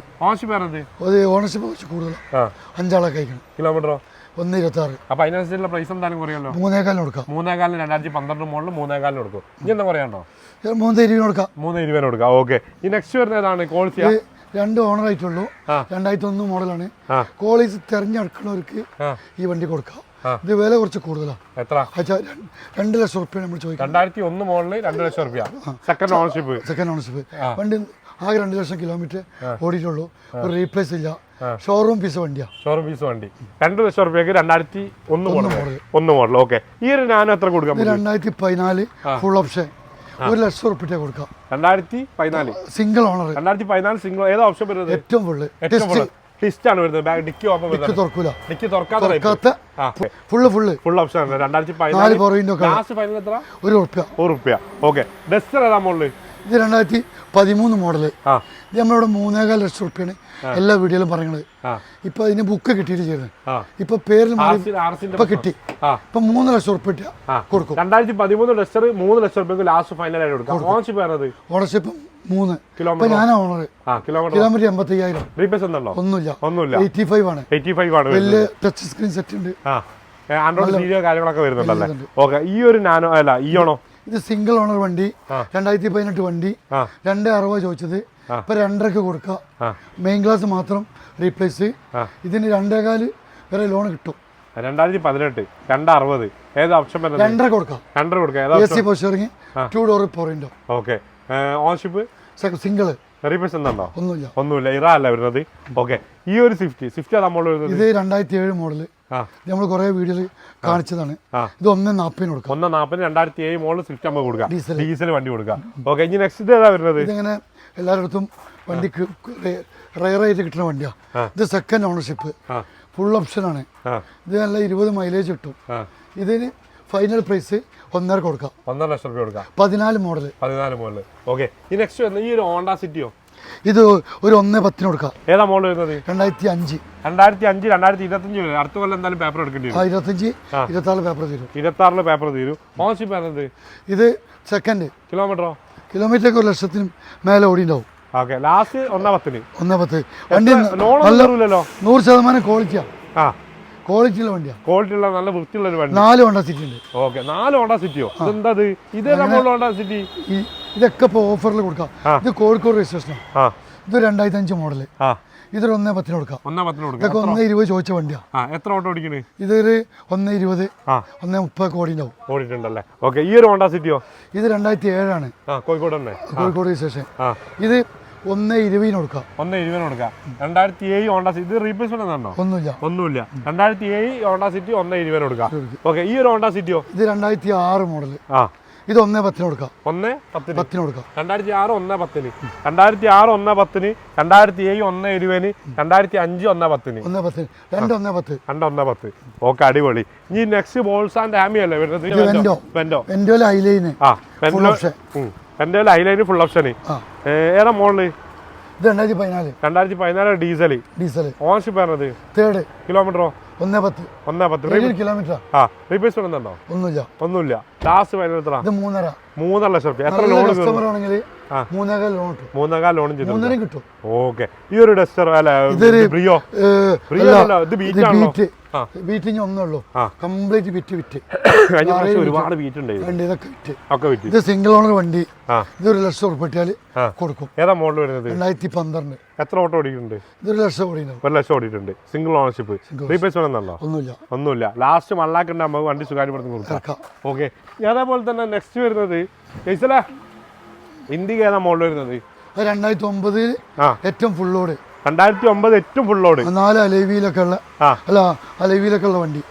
Speaker 1: അത് ഓണർഷിപ്പ് കുറച്ച് കൂടുതലാണ് അഞ്ചാളെ കഴിക്കണം.
Speaker 2: കിലോമീറ്ററോ?
Speaker 1: ഒന്ന് ഇരുപത്തി ആറ്
Speaker 2: അപ്പൊ അതിനനുസരിച്ചുള്ള പ്രൈസ് എന്തായാലും കുറയല്ലോ
Speaker 1: മൂന്നേകാലിന് കൊടുക്കാം.
Speaker 2: മൂന്നേകാലിന് രണ്ടായിരത്തി പന്ത്രണ്ട് മുകളിൽ മൂന്നേകാലിന് കൊടുക്കും. ഇനി എന്താ പറയാണ്ടോ
Speaker 1: ഇത് മൂന്ന് ഇരുപതിന് കൊടുക്കാം.
Speaker 2: മൂന്ന് ഇരുപതിന് കൊടുക്കാം. ഓക്കെ. ഈ നെക്സ്റ്റ് വരുന്ന ഏതാണ്? ക്വാളിറ്റി
Speaker 1: രണ്ട് ഓണർ ആയിട്ടുള്ളൂ. രണ്ടായിരത്തി ഒന്ന് മോഡലാണ്. കോളേജ് തിരഞ്ഞെടുക്കുന്നവർക്ക് ഈ വണ്ടി കൊടുക്കാം. ഇത് വില കുറച്ച് കൂടുതലാണ്
Speaker 2: എത്ര?
Speaker 1: രണ്ട് ലക്ഷം റുപ്യ നമ്മൾ ചോദിക്കാം
Speaker 2: രണ്ടായിരത്തി ഒന്ന് മോഡൽ രണ്ട് ലക്ഷം റുപ്യ സെക്കൻഡ് ഓണർഷിപ്പ്
Speaker 1: സെക്കൻഡ് ഓണർഷിപ്പ് വണ്ടി ആകെ രണ്ട് ലക്ഷം കിലോമീറ്റർ ഓടിയിട്ടുള്ളൂ. ഒരു റീപ്ലേസ് ഇല്ല. ഷോറൂം പീസ് വണ്ടിയാ.
Speaker 2: ഷോറൂം പീസ് വണ്ടി. രണ്ട് ലക്ഷം റുപ്യക്ക് രണ്ടായിരത്തി ഒന്ന് മോഡൽ. ഒന്ന് മോഡൽ ഓക്കെ ഈ ഒരു ഞാൻ എത്ര കൊടുക്കാം
Speaker 1: രണ്ടായിരത്തി പതിനാല് ഫുൾ ഓപ്ഷൻ ഒരു ലക്ഷം റുപ്യ കൊടുക്കാം.
Speaker 2: രണ്ടായിരത്തി പതിനാല്
Speaker 1: സിംഗിൾ ഓണർ
Speaker 2: രണ്ടായിരത്തി പതിനാല് സിംഗിൾ ഏതാ ഓപ്ഷൻ വരുന്നത്?
Speaker 1: ഏറ്റവും ഫുള്ള്
Speaker 2: ഏറ്റവും വരുന്നത്. ഡിക്കി ഓപ്പൺ
Speaker 1: ഡിക്കി തുറക്കൂല.
Speaker 2: ഡിക്കി തുറക്കാത്ത
Speaker 1: ഫുള്ള് ഫുള്ള്
Speaker 2: ഫുൾ ഓപ്ഷൻ ആണ്. രണ്ടായിരത്തി പതിനാല് ലാസ്റ്റ് ഫൈനൽ എത്ര?
Speaker 1: ഒരു റുപ്യ
Speaker 2: ഒരു റുപ്യ ഓക്കെ ഡസ്റ്റർ ഏതാ മോഡൽ
Speaker 1: ഇത് രണ്ടായിരത്തി പതിമൂന്ന്
Speaker 2: മോഡൽ
Speaker 1: ഇത് നമ്മളിവിടെ മൂന്നേകാൽ ലക്ഷം റുപ്യാണ് എല്ലാ വീഡിയോയിലും പറയുന്നത്.
Speaker 2: ആ.
Speaker 1: ഇപ്പൊ അതിന് ബുക്ക് കിട്ടിയിട്ട്
Speaker 2: ആ.
Speaker 1: ഇപ്പൊ പേരിൽ ഇപ്പൊ കിട്ടി. ഇപ്പൊ മൂന്ന് ലക്ഷം റുപ്യ കൊടുക്കും.
Speaker 2: രണ്ടായിരത്തി പതിമൂന്ന് ലക്ഷം മൂന്ന് ലക്ഷം റുപ്യ ലാസ്റ്റ് ഫൈനൽ ആയിട്ട് കൊടുക്കാം.
Speaker 1: ഓണർഷിപ്പ് മൂന്ന്.
Speaker 2: കിലോമീറ്റർ
Speaker 1: ഞാനാ ഓണർ
Speaker 2: കിലോമീറ്റർ
Speaker 1: എൺപത്തി അയ്യായിരം ഒന്നുമില്ല.
Speaker 2: ഒന്നുമില്ല.
Speaker 1: എയ്റ്റി ഫൈവ് ആണ്
Speaker 2: എയ്റ്റി ഫൈവ് ആണ്
Speaker 1: വലിയ ടച്ച് സ്ക്രീൻ സെറ്റ് ഉണ്ട്
Speaker 2: ആൻഡ്രോയിഡ് കാര്യങ്ങളൊക്കെ വരുന്നുണ്ടല്ലേ?
Speaker 1: വരുന്നുണ്ട്.
Speaker 2: ഓക്കെ ഈ ഒരു നാനോ അല്ല ഈ ആണോ?
Speaker 1: ഇത് സിംഗിൾ ഓണർ വണ്ടി. രണ്ടായിരത്തി പതിനെട്ട് വണ്ടി രണ്ടേ അറുപത് ചോദിച്ചത്. ഇപ്പൊ രണ്ടരക്ക് കൊടുക്കുക മെയിൻ ഗ്ലാസ് മാത്രം റീപ്ലേസ്. ഇതിന് രണ്ടേകാൽ വരെ ലോൺ കിട്ടും.
Speaker 2: രണ്ടായിരത്തി പതിനെട്ട് രണ്ട് അറുപത്. ഏത് ഓപ്ഷൻ
Speaker 1: രണ്ടര കൊടുക്കാം.
Speaker 2: രണ്ടര കൊടുക്കാം.
Speaker 1: A C power steering two door പോറിന്റെ
Speaker 2: okay ownership
Speaker 1: single ഒന്നുമില്ല.
Speaker 2: ഒന്നുമില്ല. ഇറ അല്ല വരുന്നത്. ഓക്കെ ഈ ഒരു സ്വിഫ്റ്റ് സ്വിഫ്റ്റ് നമ്മൾ
Speaker 1: ഇത് രണ്ടായിരത്തി ഏഴ്
Speaker 2: മോഡൽ
Speaker 1: നമ്മൾ കുറേ വീഡിയോസ് കാണിച്ചതാണ്. ഇത് ഒന്ന് നാൽപ്പതിന് കൊടുക്കുക
Speaker 2: ഒന്ന് നാപ്പിന് രണ്ടായിരത്തി ഏഴ് മോളിൽ സ്വിഫ്റ്റ് നമുക്ക് കൊടുക്കുക.
Speaker 1: ഡീസൽ.
Speaker 2: ഡീസൽ വണ്ടി കൊടുക്കുക. ഓക്കെ ഇനി നെക്സ്റ്റ് ഇത് ഏതാ വരുന്നത്?
Speaker 1: ഇതിങ്ങനെ എല്ലായിടത്തും വണ്ടിക്ക് റയറായിട്ട് കിട്ടുന്ന
Speaker 2: വണ്ടിയാ.
Speaker 1: ഇത് സെക്കൻഡ് ഓണർഷിപ്പ് ഫുൾ ഓപ്ഷനാണ്
Speaker 2: ആണ്.
Speaker 1: ഇത് നല്ല ഇരുപത് മൈലേജ് കിട്ടും. ഇതിന് ഫൈനൽ പ്രൈസ് ഒന്നര കൊടുക്കാം.
Speaker 2: ഒന്നര ലക്ഷം രൂപ കൊടുക്കാം.
Speaker 1: പതിനാല് മോഡൽ
Speaker 2: പതിനാല് മോഡൽ ഓക്കെ ഈ നെക്സ്റ്റ് ഈ ഒരു ഹോണ്ട സിറ്റിയോ
Speaker 1: ഇത് ഒരു ഒന്ന് പത്തിന് കൊടുക്കാം.
Speaker 2: ഏതാ മോഡൽ വരുന്നത്?
Speaker 1: രണ്ടായിരത്തി അഞ്ച്
Speaker 2: രണ്ടായിരത്തി അഞ്ച് രണ്ടായിരത്തി ഇരുപത്തഞ്ച് അടുത്ത കൊല്ലം എന്തായാലും പേപ്പർ എടുക്കേണ്ടി വരും.
Speaker 1: ഇരുപത്തഞ്ച് ഇരുപത്തി പേപ്പർ തീരും.
Speaker 2: ഇരുപത്തി ആറിൽ പേപ്പർ തീരും. മോശം വരുന്നത്
Speaker 1: ഇത് സെക്കൻഡ്
Speaker 2: കിലോമീറ്ററോ
Speaker 1: കിലോമീറ്റർ ഒരു ലക്ഷത്തിന് മേലെ ഓടിണ്ടാവും.
Speaker 2: ഓക്കെ ലാസ്റ്റ് ഒന്നാ പത്തിന്.
Speaker 1: ഒന്നേ പത്ത്. വണ്ടി
Speaker 2: ലോൺ
Speaker 1: നല്ല
Speaker 2: കയറൂലല്ലോ
Speaker 1: നൂറ് ശതമാനം ക്വാളിറ്റിയാണ്
Speaker 2: ആ.
Speaker 1: ക്വാളിറ്റിയുള്ള വണ്ടിയാണ്
Speaker 2: ക്വാളിറ്റി ഉള്ള നല്ല വൃത്തിയുള്ള ഒരു വണ്ടി.
Speaker 1: നാല് ഹോണ്ട സിറ്റി ഉണ്ട്.
Speaker 2: ഓക്കെ നാല് ഹോണ്ട സിറ്റിയോ ഇതെന്താ ഇത്? ഇതേതാ മോഡൽ ഹോണ്ട സിറ്റി
Speaker 1: ഇതൊക്കെ ഇപ്പോൾ ഓഫറിൽ കൊടുക്കാം. ഇത് കോഴിക്കോട് രജിസ്ട്രേഷനാണ് ഇത് രണ്ടായിരത്തി അഞ്ച്
Speaker 2: മോഡൽ
Speaker 1: ഇതൊരു ഒന്നേ പത്തിന് കൊടുക്കാം.
Speaker 2: ഒന്നാം പത്തിന് കൊടുക്കാം.
Speaker 1: ഇതൊക്കെ ഒന്നേ ഇരുപത് ചോദിച്ച വണ്ടിയാണ്
Speaker 2: എത്ര ഓട്ടോ ഓടിക്കണേ?
Speaker 1: ഇതൊരു ഒന്നേ ഇരുപത് ഒന്നേ മുപ്പത് കോടി ഉണ്ടാവും
Speaker 2: ഓടിയിട്ടുണ്ടല്ലേ? ഓക്കെ ഈ ഒരു ഹോണ്ട സിറ്റിയോ?
Speaker 1: ഇത് രണ്ടായിരത്തി ഏഴാണ്
Speaker 2: കോഴിക്കോട് തന്നെ.
Speaker 1: കോഴിക്കോട്
Speaker 2: രജിസ്ട്രേഷൻ
Speaker 1: ഇത് ഒന്നേ ഇരുപതിന് കൊടുക്കാം.
Speaker 2: ഒന്ന് ഇരുപതിന് കൊടുക്കാം. രണ്ടായിരത്തി ഏഴ് ഹോണ്ട സിറ്റി ഇത് റീപ്ലേസ്മെന്റ് ആണോ
Speaker 1: ഒന്നുമില്ല.
Speaker 2: ഒന്നുമില്ല. രണ്ടായിരത്തി ഏഴ് ഹോണ്ട സിറ്റി ഒന്ന് ഇരുപതിന് കൊടുക്കാം. ഓക്കെ ഈ ഒരു ഹോണ്ട സിറ്റിയോ?
Speaker 1: ഇത് രണ്ടായിരത്തി ആറ് മോഡൽ
Speaker 2: ആ.
Speaker 1: ഇത് ഒന്നേ പത്തിന് കൊടുക്കാം.
Speaker 2: ഒന്ന് പത്തിന്?
Speaker 1: പത്തിന് കൊടുക്കാം.
Speaker 2: രണ്ടായിരത്തി ആറ് ഒന്ന് പത്തിന്. രണ്ടായിരത്തി ആറ് ഒന്ന് പത്തിന്. രണ്ടായിരത്തി ഏഴ് ഒന്ന് ഇരുപതിന്. രണ്ടായിരത്തി അഞ്ച് ഒന്ന് പത്തിന്.
Speaker 1: ഒന്നേ പത്തിന്. രണ്ട് ഒന്നേ പത്ത്.
Speaker 2: രണ്ട് ഒന്ന് പത്ത്. ഓക്കെ അടിപൊളി. ഇനി നെക്സ്റ്റ് ബോൾസ് ആൻഡ് ഹാമി അല്ലേ വരുന്നത്?
Speaker 1: വെൻഡോ.
Speaker 2: വെൻഡോ.
Speaker 1: ഹൈലൈന്
Speaker 2: ആ വെൻഡോ. എന്റെ ഹൈലൈന് ഫുൾ
Speaker 1: ഓപ്ഷൻ
Speaker 2: ഏതാ
Speaker 1: മോളിൽ? രണ്ടായിരത്തി പതിനാല്
Speaker 2: രണ്ടായിരത്തി പതിനാല് ഡീസൽ
Speaker 1: ഡീസൽ
Speaker 2: ഓണർഷിപ്പ് ആണത്.
Speaker 1: തേർഡ്.
Speaker 2: കിലോമീറ്ററോ?
Speaker 1: ഒന്നേ പത്ത്.
Speaker 2: ഒന്നേ പത്ത്.
Speaker 1: കിലോമീറ്റർ
Speaker 2: ആ റീപ്ലേസ്മെന്റ് ഉണ്ടോ
Speaker 1: ഒന്നുമില്ല.
Speaker 2: ഒന്നുമില്ല. ലാസ്റ്റ് ഫൈനൽ എത്ര
Speaker 1: ഇത് മൂന്നര.
Speaker 2: മൂന്നര ലക്ഷം റുപ്യ എത്ര ലോൺ
Speaker 1: കസ്റ്റമർ ആണെങ്കിൽ
Speaker 2: ആ.
Speaker 1: മൂന്നേകാൽ ലോൺ കിട്ടും.
Speaker 2: മൂന്നേകാൽ ലോണും ചെയ്തു
Speaker 1: മൂന്നര കിട്ടും.
Speaker 2: ഓക്കെ. ഈ ഒരു ഡസ്റ്റർ അല്ല
Speaker 1: ഇതൊരു ഏഹ്, അല്ല,
Speaker 2: ഇത് ബീറ്റ് ആണല്ലോ
Speaker 1: ബീറ്റ്
Speaker 2: ആ.
Speaker 1: ബീറ്റ് ഇനി ഒന്നേ ഉള്ളൂ
Speaker 2: ആ.
Speaker 1: കംപ്ലീറ്റ് വിറ്റ് വിറ്റ്. *coughs*
Speaker 2: ഒരുപാട് ബീറ്റ്
Speaker 1: വണ്ടി ഇതൊക്കെ വിറ്റ്.
Speaker 2: ഒക്കെ വിറ്റ്.
Speaker 1: ഇത് സിംഗിൾ ഓണർ വണ്ടി.
Speaker 2: ഇത്
Speaker 1: ഒരു ലക്ഷം ഉറപ്പിട്ടാൽ. കൊടുക്കും.
Speaker 2: ഏതാ മോഡൽ വരുന്നത്?
Speaker 1: രണ്ടായിരത്തി പന്ത്രണ്ട്.
Speaker 2: എത്ര ഓട്ടോ ഓടിയിട്ടുണ്ട്?
Speaker 1: ഇതൊരു ലക്ഷം
Speaker 2: ഒരു ലക്ഷം ഓടിയിട്ടുണ്ട്. സിംഗിൾ ഓണർഷിപ്പ് റീപ്ലേസ്മെന്റ് എന്നല്ലോ
Speaker 1: ഒന്നുമില്ല.
Speaker 2: ഒന്നുമില്ല. ലാസ്റ്റ് മണ്ണാക്കണ്ട നമുക്ക് വണ്ടി സുഖാര്യപ്പെടുത്തി കൊടുക്കാം. ഓക്കെ അതേപോലെ തന്നെ നെക്സ്റ്റ് വരുന്നത് ജയ്സല ഇന്ത്യയ്ക്ക് ഏതാ മോഡൽ വരുന്നത്?
Speaker 1: രണ്ടായിരത്തി ഒമ്പതിൽ
Speaker 2: ആ.
Speaker 1: ഏറ്റവും ഫുള്ളോട്
Speaker 2: രണ്ടായിരത്തി ഒമ്പത് ഏറ്റവും ഫുൾ ലോഡ്
Speaker 1: നാല് അലവിയിലൊക്കെ ഉള്ള അല്ല അലവിയിലൊക്കെ ഉള്ള വണ്ടി.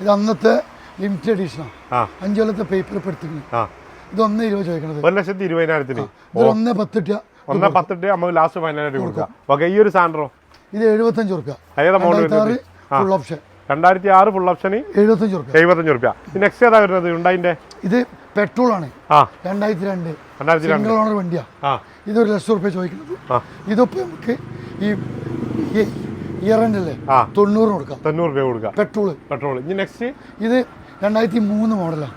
Speaker 1: ഇത് അന്നത്തെ ലിമിറ്റഡ് എഡീഷനാണ് അഞ്ചു കൊല്ലത്തെ പേപ്പർ പെടുത്തിക്കുന്നു ഇത് ഒന്നേ ഇരുപത് ചോദിക്കണത്.
Speaker 2: ഒരു ലക്ഷത്തി ഇരുപതിനായിരത്തിന്.
Speaker 1: ഒന്നേ പത്തിട്ട
Speaker 2: ഒന്നേ പത്തിട്ട് നമ്മൾ ലാസ്റ്റ് ഫൈനൽ ആയിട്ട് കൊടുക്കാം. ഓക്കെ ഈ ഒരു സാൻഡ്രോ
Speaker 1: ഇത് എഴുപത്തഞ്ച് റുപ്യ
Speaker 2: ഏതാ മോഡൽ
Speaker 1: രണ്ടായിരത്തി ആറ് ഫുൾ ഓപ്ഷൻ
Speaker 2: രണ്ടായിരത്തി ആറ് ഫുൾ ഓപ്ഷന്
Speaker 1: എഴുപത്തഞ്ച് റുപ്യ
Speaker 2: എഴുപത്തഞ്ച് റുപ്യ നെക്സ്റ്റ് ഏതാ വരുന്നത്? ഉണ്ടായിന്റെ
Speaker 1: ഇത് പെട്രോൾ ആണ്. രണ്ടായിരത്തി രണ്ട്
Speaker 2: രണ്ടായിരത്തി രണ്ട്
Speaker 1: ഓണർ വണ്ടിയാ. ഇതൊരു ലക്ഷം റുപ്യ ചോദിക്കുന്നത്. ഇതിപ്പോ നമുക്ക് ഈ ഇയർ എൻഡ് അല്ലേ. തൊണ്ണൂറിന് കൊടുക്കാം.
Speaker 2: തൊണ്ണൂറ് രൂപ കൊടുക്കാം.
Speaker 1: പെട്രോൾ
Speaker 2: പെട്രോൾ ഇനി നെക്സ്റ്റ്
Speaker 1: ഇത് രണ്ടായിരത്തി മൂന്ന് മോഡലാണ്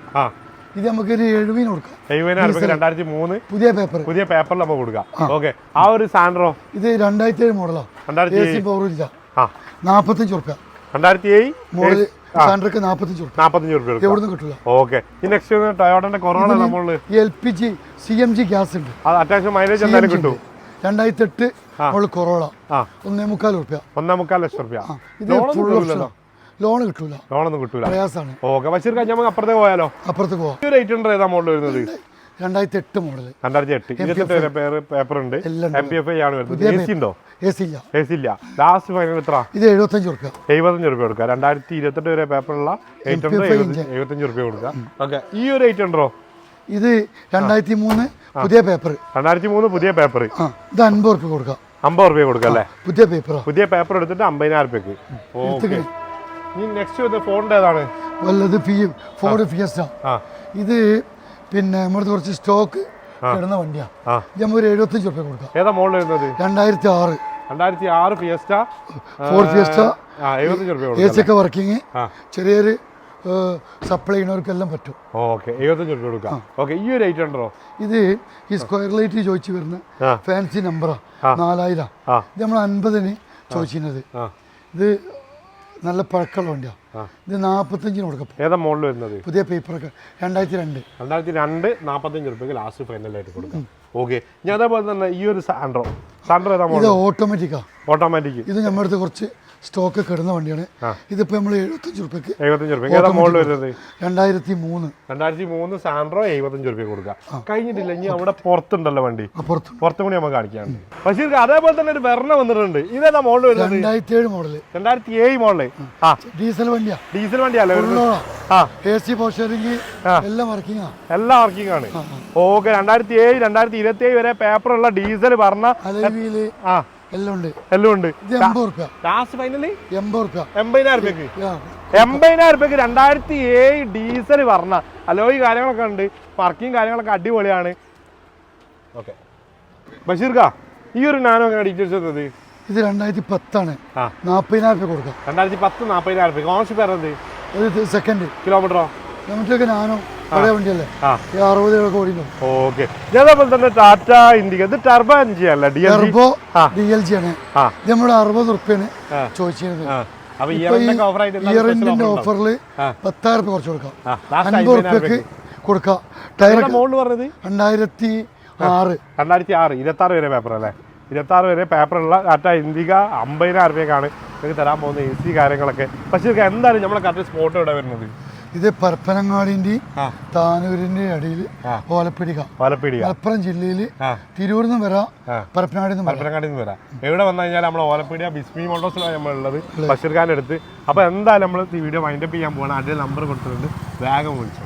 Speaker 1: ഇത് നമുക്ക് ഒരു എഴുപതിന് കൊടുക്കാം.
Speaker 2: എഴുപതിനായിരം രണ്ടായിരത്തി മൂന്ന്
Speaker 1: പുതിയ പേപ്പർ
Speaker 2: പുതിയ പേപ്പറിൽ നമുക്ക് കൊടുക്കാം. ഓക്കെ ആ ഒരു സാൻഡ്രോ
Speaker 1: ഇത് രണ്ടായിരത്തി ഏഴ് മോഡലോ
Speaker 2: രണ്ടായിരത്തി ആ.
Speaker 1: നാൽപ്പത്തഞ്ച് റുപ്യ
Speaker 2: രണ്ടായിരത്തി ഏഴ്
Speaker 1: മോഡൽ റുപ്യ എവിടുന്ന് കിട്ടില്ല
Speaker 2: ഓക്കെ ഈ നെക്സ്റ്റ് ടൊയോട്ടന്റെ കൊറോണ നമ്മളിൽ
Speaker 1: L P G C N G gas ഉണ്ട്.
Speaker 2: അത്യാവശ്യം മൈലേജ് എന്തായാലും കിട്ടും.
Speaker 1: രണ്ടായിരത്തി എട്ട് മോൾ കൊറോള ഒന്നേ മുക്കാൽ റുപ്യ
Speaker 2: ഒന്നേ മുക്കാൽ ലക്ഷം റുപ്യ
Speaker 1: ഇത് ഫുൾ
Speaker 2: കിട്ടൂലല്ലോ
Speaker 1: ലോൺ കിട്ടൂല.
Speaker 2: ലോണൊന്നും കിട്ടൂല.
Speaker 1: പ്രയാസമാണ്
Speaker 2: ഓക്കെ ബഷീർ കഴിഞ്ഞാൽ നമുക്ക് അപ്പുറത്തേക്ക് പോയാലോ?
Speaker 1: അപ്പുറത്തേക്ക്
Speaker 2: ഈ ഒരു എയ്റ്റ് ഹൺഡ്രഡ് ഏതാ മോഡൽ വരുന്നത്?
Speaker 1: രണ്ടായിരത്തി എട്ട് മോഡൽ
Speaker 2: രണ്ടായിരത്തി എട്ട് ഇരുപത്തെട്ട് പേര് പേപ്പർ ഉണ്ട്. എം പി എഫ് ഐ ആണ് വരുന്നത്. എ സി ഉണ്ടോ?
Speaker 1: എ സി ഇല്ല.
Speaker 2: എ സി ഇല്ല. ലാസ്റ്റ് ഫൈനൽ എത്ര?
Speaker 1: ഇത് എഴുപത്തഞ്ച് റുപ്യ
Speaker 2: എഴുപത്തഞ്ച് റുപ്യ കൊടുക്കുക. രണ്ടായിരത്തി ഇരുപത്തെട്ട് വരെ പേപ്പറുള്ള എയ്റ്റ് ഹൺഡ്രഡ് എഴുപത്തഞ്ച് റുപ്യ കൊടുക്കുക. ഓക്കെ ഈ ഒരു എയ്റ്റ് ഹൺഡ്രഡോ
Speaker 1: ഇത് രണ്ടായിരത്തി മൂന്ന് പുതിയ പേപ്പർ
Speaker 2: രണ്ടായിരത്തി മൂന്ന് പുതിയ പേപ്പർ
Speaker 1: ഇത് അൻപത് റുപ്യ കൊടുക്കാം
Speaker 2: അമ്പത് റുപ്യ കൊടുക്കുക അല്ലേ?
Speaker 1: പുതിയ പേപ്പർ
Speaker 2: പുതിയ പേപ്പർ എടുത്തിട്ട് അമ്പതിനായിരം റുപ്യക്ക് ഓക്കെ നെക്സ്റ്റ് വരുന്ന ഫോണിന്റെ ഏതാണ്?
Speaker 1: വല്ലത് ഫി ഫോർഡ് ഫിയസ്റ്റ ഇത് പിന്നെ നമ്മുടെ കുറച്ച് സ്റ്റോക്ക് കിടന്ന വണ്ടിയാണ് നമുക്ക് ഒരു എഴുപത്തഞ്ച് റുപ്യ കൊടുക്കാം.
Speaker 2: ഏതാ മോഡൽ വരുന്നത്?
Speaker 1: രണ്ടായിരത്തി ആറ്
Speaker 2: രണ്ടായിരത്തി ആറ് ഫിയസ്റ്റ
Speaker 1: ഫോർഡ് എ സി ഒക്കെ വർക്കിങ് ചെറിയൊരു സപ്ലൈ ചെയ്യുന്നവർക്കെല്ലാം പറ്റും.
Speaker 2: ഓക്കെ എഴുപത്തഞ്ച് രൂപ കൊടുക്കാം. ഓക്കെ ഈ ഒരു എയ്റ്റ് ഹൺഡ്രോ
Speaker 1: ഇത് ഈ സ്ക്വയർ ലൈറ്റ് ചോദിച്ചു വരുന്ന ഫാൻസി നമ്പറാ നാലായിരം. ഇത് നമ്മൾ അൻപതിന് ചോദിച്ചിരുന്നത്. ഇത് നല്ല പഴക്കമുള്ള വണ്ടിയാണ്. ഇത് നാൽപ്പത്തഞ്ചിന് കൊടുക്കാം
Speaker 2: ഏതാ മോഡൽ വരുന്നത്?
Speaker 1: പുതിയ പേപ്പറൊക്കെ. രണ്ടായിരത്തി രണ്ട്
Speaker 2: രണ്ടായിരത്തി രണ്ട് നാൽപ്പത്തഞ്ച് റുപ്യക്ക് ലാസ്റ്റ് ഫൈനലായിട്ട് കൊടുക്കാം ഓക്കെ ഞാൻ അതേപോലെ തന്നെ ഈ ഒരു സാൻഡ്രോ സാൻഡ്രോ ഏതാ
Speaker 1: ഇത്
Speaker 2: മോഡൽ
Speaker 1: ഓട്ടോമാറ്റിക്കാ
Speaker 2: ഓട്ടോമാറ്റിക്
Speaker 1: ഇത് നമ്മുടെ അടുത്ത് കുറച്ച് സ്റ്റോക്ക് കിടന്ന വണ്ടിയാണ്. ഇതിപ്പോ നമ്മൾ എഴുപത്തഞ്ച് റുപ്യക്ക്
Speaker 2: എഴുപത്തഞ്ച് റുപ്യ ഏതാ മോഡൽ വരുന്നത്?
Speaker 1: രണ്ടായിരത്തി മൂന്ന്
Speaker 2: രണ്ടായിരത്തി മൂന്ന് സാൻഡ്രോ എഴുപത്തഞ്ച് റുപ്യ കൊടുക്കാം കഴിഞ്ഞിട്ടില്ല ഇനി അവിടെ പുറത്തുണ്ടല്ലോ വണ്ടി. പുറത്തും. കൂടി നമുക്ക് കാണിക്കാണ് പക്ഷേ അതേപോലെ തന്നെ ഒരു വെർണ വന്നിട്ടുണ്ട്. ഇതേതാ മോഡൽ വരുന്നത്?
Speaker 1: രണ്ടായിരത്തി ഏഴ് മോഡൽ
Speaker 2: രണ്ടായിരത്തി ഏഴ് മോഡൽ ആ.
Speaker 1: ഡീസൽ വണ്ടിയാ.
Speaker 2: ഡീസൽ വണ്ടിയല്ലേ
Speaker 1: എല്ലാം വർക്കിംഗാ
Speaker 2: ആണ് ഓക്കെ രണ്ടായിരത്തി ഏഴ് രണ്ടായിരത്തി ഇരുപത്തി ഏഴ് വരെ പേപ്പറുള്ള ഡീസൽ പറഞ്ഞ
Speaker 1: എല്ലാം ഉണ്ട്.
Speaker 2: ലാസ്റ്റ് ഫൈനലി എൺപതിനായിരം. എൺപതിനായിരം രണ്ടായിരത്തി ഏഴ് ഡീസൽ പറഞ്ഞ അലോയി കാര്യങ്ങളൊക്കെ ഉണ്ട്. വർക്കിംഗ് കാര്യങ്ങളൊക്കെ അടിപൊളിയാണ്. ഓക്കെ. ബഷീർക്കാ ഈ ഒരു നാനോ ഡീറ്റെയിൽസ് തന്നത്
Speaker 1: ഇത് രണ്ടായിരത്തി പത്താണ് നാൽപ്പതിനായിരം രൂപ കൊടുക്കാം.
Speaker 2: രണ്ടായിരത്തി പത്ത് നാൽപ്പതിനായിരം രൂപ ഓണർഷിപ്പ് വരുന്നത്
Speaker 1: ഇത് സെക്കൻഡ്
Speaker 2: കിലോമീറ്ററോ
Speaker 1: നമുക്കൊക്കെ നാനോ പഴയ വണ്ടിയല്ലേ? അറുപത് രൂപ കോടി ഉണ്ടാവും
Speaker 2: ഓക്കെ. അതേപോലെ തന്നെ ടാറ്റ ഇന്ത്യ ഇത് ടർബോ എൻജി അല്ല? ഡി എൽ ജി
Speaker 1: ടെർബോ
Speaker 2: ആ.
Speaker 1: ഡി എൽ ജി ആണ്. ഇത് നമ്മൾ അറുപത് റുപ്യാണ് ചോദിച്ചിരുന്നത്.
Speaker 2: ആ. അപ്പൊ
Speaker 1: ഇപ്പൊ ഈ
Speaker 2: ആയിട്ട്
Speaker 1: ഇയർ എൻഡിന്റെ ഓഫറിൽ
Speaker 2: ആ.
Speaker 1: പത്തായിരം രൂപ കുറച്ച് കൊടുക്കാം. അൻപത് റുപ്യക്ക്
Speaker 2: രൂപയ്ക്ക്
Speaker 1: കൊടുക്കാം. ടയർ
Speaker 2: മോളിൽ പറഞ്ഞത്?
Speaker 1: രണ്ടായിരത്തി ആറ്
Speaker 2: രണ്ടായിരത്തി ആറ്. ഇരുപത്തി ആറ് വരെ പേപ്പർ അല്ലേ? ഇരുപത്താറ് വരെ പേപ്പറുള്ള ടാറ്റ ഇന്ദിക അമ്പതിനായിരം രൂപയ്ക്കാണ് നിങ്ങൾക്ക് തരാൻ പോകുന്ന എ സി കാര്യങ്ങളൊക്കെ. പക്ഷേ എന്തായാലും നമ്മളെ കറക്റ്റ് സ്പോട്ട് ഇവിടെ വരുന്നത്?
Speaker 1: ഇത് പരപ്പനങ്ങാടിന്റെ
Speaker 2: താനൂരിന്റെ
Speaker 1: അടിയിൽ ഇടയിൽ. ഓലപ്പിടിക.
Speaker 2: പാലപ്പീടിക
Speaker 1: മലപ്പുറം ജില്ലയിൽ തിരൂരിൽ നിന്ന് വരാം
Speaker 2: പരപ്പനങ്ങാടി
Speaker 1: പരപ്പനങ്ങാടി നിന്ന് വരാം.
Speaker 2: എവിടെ വന്നു കഴിഞ്ഞാൽ നമ്മൾ ഓലപ്പീടിയ ബിസ്മി മോട്ടോസിലാണ് നമ്മളുള്ളത്. ബഷീർ ഖാൻ എടുത്ത് അപ്പോൾ എന്തായാലും നമ്മൾ ഈ വീഡിയോ വൈൻഡപ്പ് ചെയ്യാൻ പോകണം അതിന്റെ നമ്പർ കൊടുത്തിട്ടുണ്ട്. വേഗം വിളിച്ചു